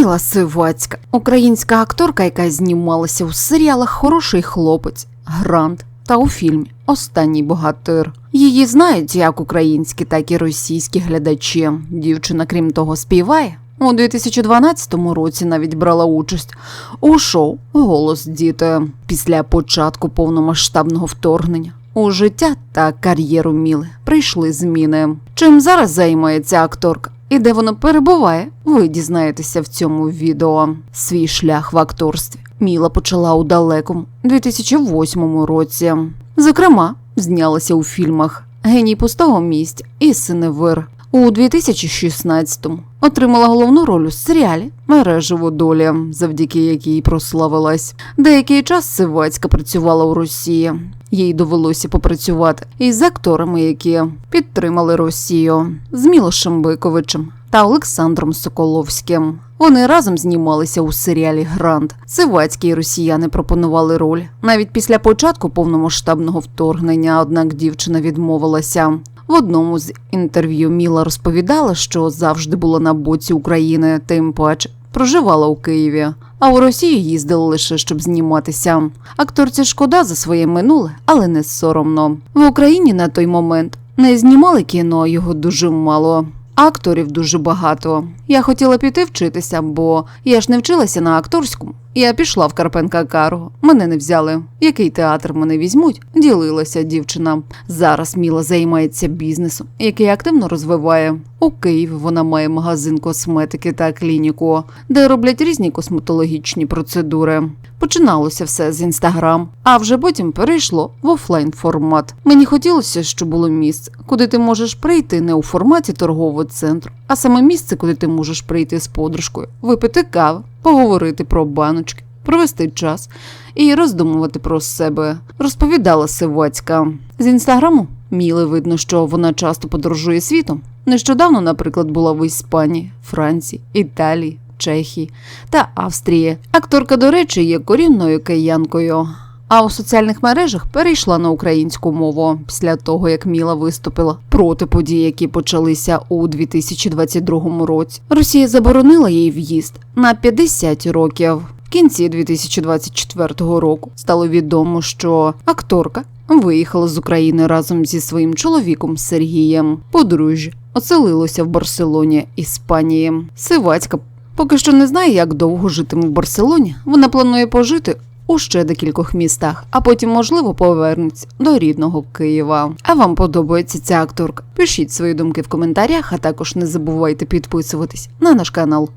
Міла Сивацька, українська акторка, яка знімалася у серіалах Хороший хлопець, Грант та у фільмі Останній богатир. Її знають як українські, так і російські глядачі. Дівчина, крім того, співає. У 2012 році навіть брала участь у шоу Голос діти після початку повномасштабного вторгнення. У життя та кар'єру Міли прийшли зміни. Чим зараз займається акторка і де вона перебуває, ви дізнаєтеся в цьому відео. Свій шлях в акторстві Міла почала у далекому 2008 році. Зокрема, знялася у фільмах Геній пустого місця і Синевир. У 2016-му отримала головну роль у серіалі Мережево доля, завдяки якій прославилась. Деякий час Сивацька працювала у Росії. Їй довелося попрацювати із акторами, які підтримали Росію з Мілошем Биковичем та Олександром Соколовським. Вони разом знімалися у серіалі Грант. Сивацькі і росіяни пропонували роль навіть після початку повномасштабного вторгнення. Однак дівчина відмовилася. В одному з інтерв'ю Міла розповідала, що завжди була на боці України, тим паче проживала у Києві. А у Росію їздили лише щоб зніматися. Акторці шкода за своє минуле, але не соромно. В Україні на той момент не знімали кіно, його дуже мало. Акторів дуже багато. Я хотіла піти вчитися, бо я ж не вчилася на акторському. Я пішла в Карпенка Карго. Мене не взяли. Який театр мене візьмуть? Ділилася дівчина. Зараз Міла займається бізнесом, який активно розвиває. У Києві вона має магазин косметики та клініку, де роблять різні косметологічні процедури. Починалося все з інстаграм, а вже потім перейшло в офлайн формат. Мені хотілося, щоб було місце, куди ти можеш прийти не у форматі торгового центру, а саме місце, куди ти можеш прийти з подружкою, випити кави, поговорити про баночки, провести час і роздумувати про себе, розповідала Сивацька. З інстаграму Міли видно, що вона часто подорожує світом. Нещодавно, наприклад, була в Іспанії, Франції, Італії, Чехії та Австрії. Акторка, до речі, є корінною киянкою. А у соціальних мережах перейшла на українську мову після того, як Міла виступила проти подій, які почалися у 2022 році. Росія заборонила їй в'їзд на 50 років. В кінці 2024 року стало відомо, що акторка виїхала з України разом зі своїм чоловіком Сергієм. Подружжя оселилося в Барселоні, Іспанії. Сивацька поки що не знає, як довго житиме в Барселоні. Вона планує пожити у ще декількох містах, а потім, можливо, повернеться до рідного Києва. А вам подобається ця акторка? Пишіть свої думки в коментарях, а також не забувайте підписуватись на наш канал.